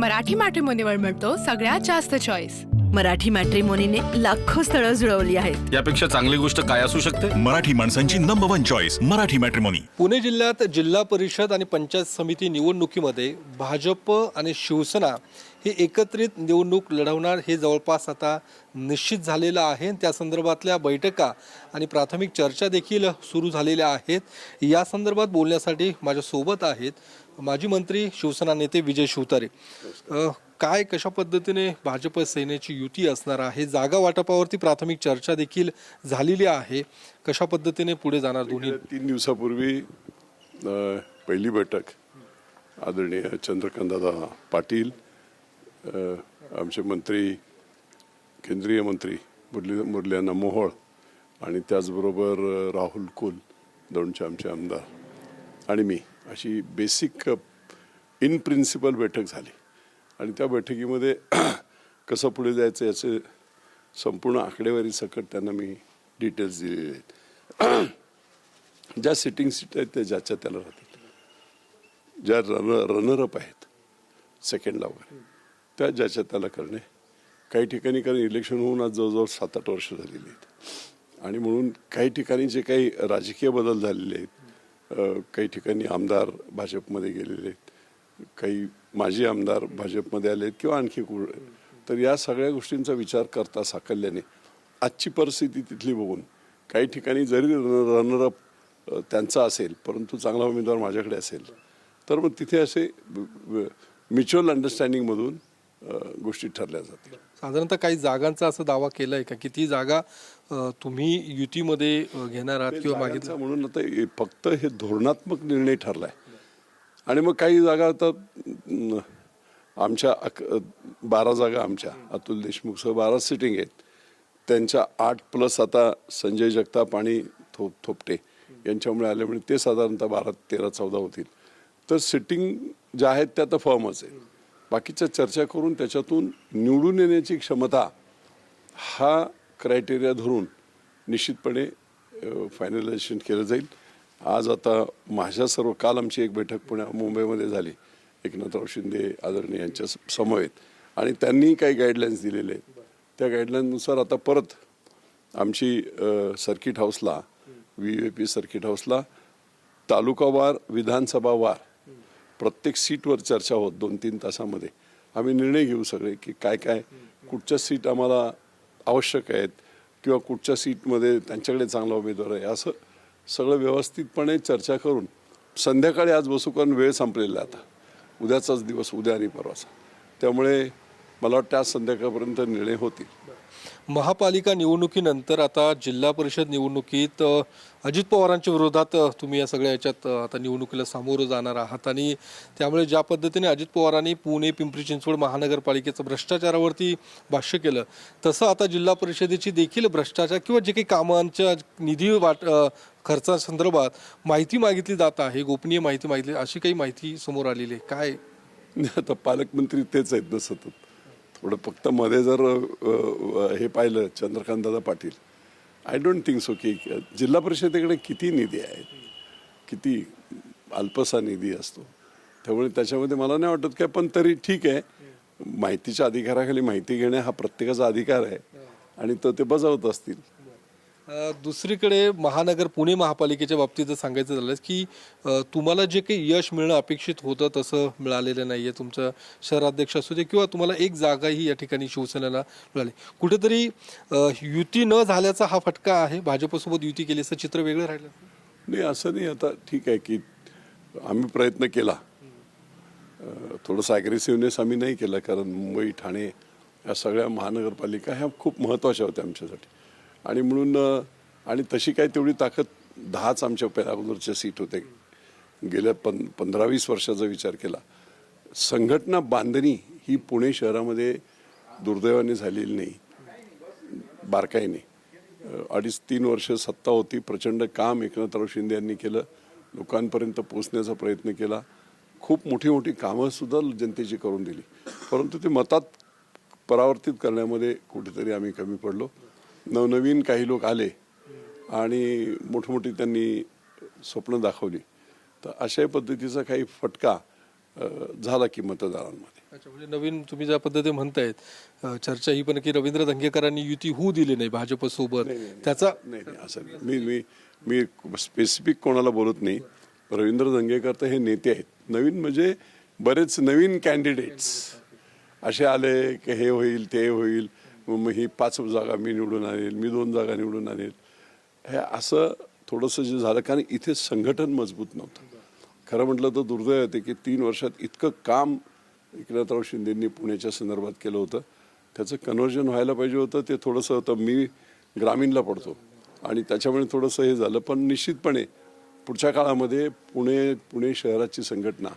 मराठी मॅट्रिमोनीवर मिळतो सगळ्यात जास्त चॉईस मराठी मॅट्रिमोनीने लाखो स्थळं जुळवली आहेत. यापेक्षा चांगली गोष्ट काय असू शकते? मराठी माणसांची number one choice Marathi matrimony Pune जिल्ह्यात जिल्हा परिषद आणि पंचायत समिती निवडणुकीमध्ये भाजप आणि शिवसेना हे एकत्रित निवडणूक लढवणार हे जवळपास आता निश्चित झालेलं आहे. त्या संदर्भातल्या बैठका आणि प्राथमिक चर्चा देखील सुरू झालेल्या आहेत. या संदर्भात बोलण्यासाठी माझ्यासोबत आहेत माजी मंत्री शिवसेना नेते विजय शिवतारे काय कशा पद्धतीने भाजप सेनेची युती असणार आहे? जागा वाटपावरती प्राथमिक चर्चा देखील झालेली आहे. कशा पद्धतीने पुढे जाणार दोन्ही? तीन दिवसापूर्वी पहिली बैठक आदरणीय चंद्रकांतदादा पाटील आमचे मंत्री केंद्रीय मंत्री मुरली मुरलीअण्णा मोहोळ आणि त्याचबरोबर राहुल कुल दोनचे आमचे आमदार आणि मी. अशी बेसिक इन प्रिन्सिपल बैठक झाली. आणि त्या बैठकीमध्ये कसं पुढे जायचं याचे संपूर्ण आकडेवारी सकट त्यांना मी डिटेल्स दिलेले आहेत. ज्या सिटिंग सीट आहेत त्या ज्याच्या त्याला राहतील. ज्या रन रनरअप आहेत सेकंडला वगैरे त्या ज्याच्या त्याला करणे. काही ठिकाणी कारण इलेक्शन होऊन आज जवळजवळ सात आठ वर्ष झालेली आहेत. आणि म्हणून काही ठिकाणी जे काही राजकीय बदल झालेले आहेत काही ठिकाणी आमदार भाजपमध्ये गेलेले आहेत. काही माजी आमदार भाजपमध्ये आले आहेत किंवा आणखी कुळ तर या सगळ्या गोष्टींचा विचार करता साकल्याने. आजची परिस्थिती तिथली बघून. काही ठिकाणी जरी रनरअप त्यांचा असेल परंतु चांगला उमेदवार माझ्याकडे असेल तर मग तिथे असे म्युच्युअल अंडरस्टँडिंगमधून गोष्टी ठरल्या जातील. साधारणतः काही जागांचा असा दावा केलाय का? किती जागा तुम्ही युतीमध्ये घेणार आहात किंवा मागितलं? म्हणून आता फक्त हे धोरणात्मक निर्णय ठरलाय. आणि मग काही जागा आता आमच्या अक- बारा जागा आमच्या अतुल देशमुखसह बारा सिटिंग आहेत. त्यांच्या आठ प्लस आता संजय जगताप आणि थोप थोपटे यांच्यामुळे आल्यामुळे ते साधारणतः बारा तेरा चौदा होतील. तर सिटिंग ज्या आहेत त्या तर फर्मच आहेत. बाकीच्या चर्चा करून त्याच्यातून निवडून येण्याची क्षमता हा क्रायटेरिया धरून निश्चितपणे फायनलायझेशन केलं जाईल. आज आता माझ्या सर्व काल आमची एक बैठक पुण्या मुंबईमध्ये झाली. एकनाथराव शिंदे आदरणीय यांच्या स- समवेत. आणि त्यांनी काही गाईडलाईन्स दिलेले आहेत. त्या गाईडलाईननुसार आता परत आमची सर्किट हाऊसला व्ही ए पी सर्किट हाऊसला तालुकावार विधानसभावार प्रत्येक सीटवर चर्चा होत दोन तीन तासामध्ये. आम्ही निर्णय घेऊ सगळे की काय काय कुठच्या सीट आम्हाला आवश्यक आहेत किंवा कुठच्या सीटमध्ये त्यांच्याकडे चांगला उमेदवार आहे. असं सगळं व्यवस्थितपणे चर्चा करून संध्याकाळी आज बसू कारण वेळ संपलेला आहे आता. उद्याचाच दिवस उद्या आणि परवाचा. त्यामुळे मला वाटतं आज संध्याकाळपर्यंत निर्णय होतील. महापालिका निवडणुकीनंतर आता जिल्हा परिषद निवडणुकीत अजित पवारांच्या विरोधात तुम्ही या सगळ्या याच्यात आता निवडणुकीला सामोरं जाणार आहात. आणि त्यामुळे ज्या पद्धतीने अजित पवारांनी पुणे पिंपरी चिंचवड महानगरपालिकेचं भ्रष्टाचारावरती भाष्य केलं तसं आता जिल्हा परिषदेची देखील भ्रष्टाचार किंवा जे काही कामांच्या निधी वाट खर्चासंदर्भात माहिती मागितली जात आहे गोपनीय माहिती मागितली अशी काही माहिती समोर आलेली आहे. काय? आता पालकमंत्री तेच आहेत ना सतत. थोडं फक्त मध्ये जर हे पाहिलं चंद्रकांतदादा Patil I don't think so की जिल्हा परिषदेकडे किती निधी आहे किती अल्पसा निधी असतो त्यामुळे त्याच्यामध्ये मला नाही वाटत काय पण तरी ठीक आहे. माहितीच्या अधिकाराखाली माहिती घेणे हा प्रत्येकाचा अधिकार आहे. आणि तो ते बजावत असतील. दुसरीकडे महानगर पुणे महापालिकेच्या बाबतीत जर सांगायचं झालं की तुम्हाला जे काही यश मिळणं अपेक्षित होतं तसं मिळालेलं नाही आहे तुमचं शहराध्यक्ष असू दे किंवा तुम्हाला एक जागाही या ठिकाणी शिवसेनेला मिळाली. कुठेतरी युती न झाल्याचा हा फटका आहे. भाजपसोबत युती केली असं चित्र वेगळं राहिलं. नाही असं नाही. आता ठीक आहे की आम्ही प्रयत्न केला. थोडंसं ॲग्रेसिव्हनेस आम्ही नाही केला कारण मुंबई ठाणे या सगळ्या महानगरपालिका ह्या खूप महत्त्वाच्या होत्या आमच्यासाठी. आणि म्हणून आणि तशी काय तेवढी ताकद दहाच आमच्या पहिल्या अगोदरच्या सीट होते. गेल्या पं पंधरा वीस वर्षाचा विचार केला. संघटना बांधणी ही पुणे शहरामध्ये दुर्दैवाने झालेली नाही. बारकाईने. अडीच तीन वर्ष सत्ता होती. प्रचंड काम एकनाथराव शिंदे यांनी केलं. लोकांपर्यंत पोचण्याचा प्रयत्न केला. खूप मोठी मोठी कामंसुद्धा जनतेची करून दिली. परंतु ते मतात परावर्तित करण्यामध्ये कुठेतरी आम्ही कमी पडलो. नवनवीन काही लोक आले आणि मोठमोठी त्यांनी स्वप्न दाखवली. तर अशा पद्धतीचा काही फटका झाला की मतदारांमध्ये. अच्छा म्हणजे नवीन तुम्ही ज्या पद्धतीने म्हणतायत चर्चा ही पण की रवींद्र धंगेकरांनी युती होऊ दिली नाही भाजप सोबत त्याचा नाही नाही असं नाही. मी मी मी स्पेसिफिक कोणाला बोलत नाही. रवींद्र दंगेकर तर हे नेते आहेत. नवीन म्हणजे बरेच नवीन कॅन्डिडेट्स असे आले की हे होईल ते होईल. मग ही पाच जागा मी निवडून आणेल मी दोन जागा निवडून आणेल. हे असं थोडंसं जे झालं कारण इथे संघटन मजबूत नव्हतं. खरं म्हटलं तर दुर्दैव होते की तीन वर्षात इतकं काम एकनाथराव शिंदेंनी पुण्याच्या संदर्भात केलं होतं. त्याचं कन्व्हर्जन व्हायला पाहिजे होतं ते थोडंसं होतं. मी ग्रामीणला पडतो आणि त्याच्यामुळे थोडंसं हे झालं. पण निश्चितपणे पुढच्या काळामध्ये पुणे पुणे शहराची संघटना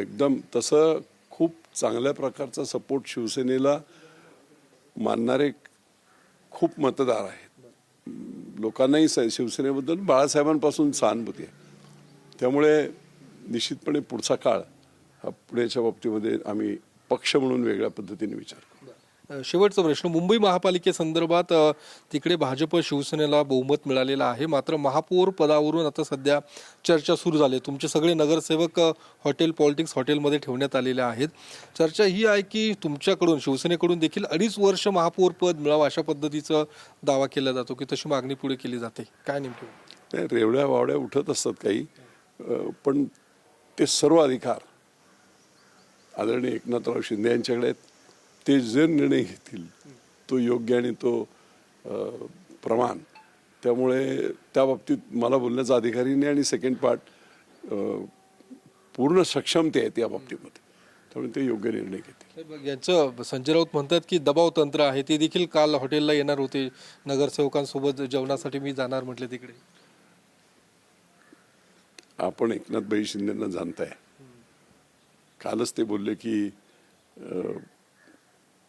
एकदम तसं खूप चांगल्या प्रकारचा सपोर्ट शिवसेनेला मानणारे खूप मतदार आहेत. लोकांनाही स- शिवसेनेबद्दल बाळासाहेबांपासून सहानुभूती आहे. त्यामुळे निश्चितपणे पुढचा काळ हा पुण्याच्या बाबतीमध्ये आम्ही पक्ष म्हणून वेगळ्या पद्धतीने विचार शेवटचा प्रश्न. मुंबई महापालिकेसंदर्भात तिकडे भाजप शिवसेनेला बहुमत मिळालेलं आहे. मात्र महापौर पदावरून आता सध्या चर्चा सुरू झाली तुमचे सगळे नगरसेवक हॉटेल पॉलिटिक्स हॉटेलमध्ये ठेवण्यात आलेले आहेत. चर्चा ही आहे की तुमच्याकडून शिवसेनेकडून देखील अडीच वर्ष महापौर पद मिळावं अशा पद्धतीचा दावा केला जातो की तशी मागणी पुढे केली जाते. काय नेमकी? रेवड्या वावड्या उठत असतात काही. पण ते सर्व अधिकार आदरणीय एकनाथराव शिंदे यांच्याकडे आहेत. ते जे निर्णय घेतील तो योग्य आणि तो प्रमाण. त्यामुळे त्या बाबतीत मला बोलण्याचा अधिकारही नाही आणि सेकंड पार्ट पूर्ण सक्षमते आहे त्या बाबतीमध्ये. त्यामुळे ते योग्य निर्णय घेतील. यांचं संजय राऊत म्हणतात की दबाव तंत्र आहे ते देखील काल हॉटेलला येणार होते. नगरसेवकांसोबत जेवणासाठी मी जाणार म्हटले तिकडे. आपण एकनाथबाई शिंदेना जाणताय. कालच ते बोलले की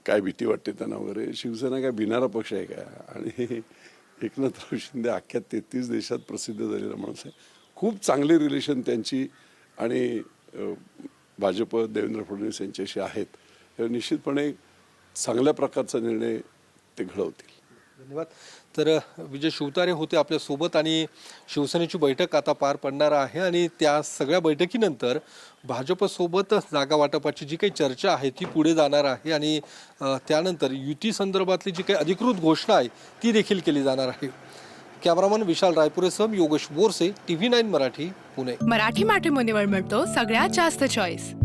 काय भीती वाटते त्यांना वगैरे. शिवसेना काय भिणारा पक्ष आहे का आणि एकनाथराव शिंदे अख्ख्या तेहतीस देशात प्रसिद्ध झालेला माणूस आहे. खूप चांगले रिलेशन त्यांची आणि भाजप देवेंद्र फडणवीस यांच्याशी आहेत. तर निश्चितपणे चांगल्या प्रकारचा निर्णय ते घडवतील. धन्यवाद. तर विजय शिवतारे होते आपल्यासोबत आणि शिवसेनेची बैठक आता पार पडणार आहे आणि त्या सगळ्या बैठकीनंतर भाजपसोबत जागा वाटपाची जी काही चर्चा आहे ती पुढे जाणार आहे आणि त्यानंतर युती संदर्भातली जी काही अधिकृत घोषणा आहे ती देखील केली जाणार आहे. कॅमेरामन विशाल रायपुरेसह मी Yogesh Borse T V nine Marathi Pune. Marathi मॅट्रिमोनीवर मिळतो सगळ्यात जास्त चॉईस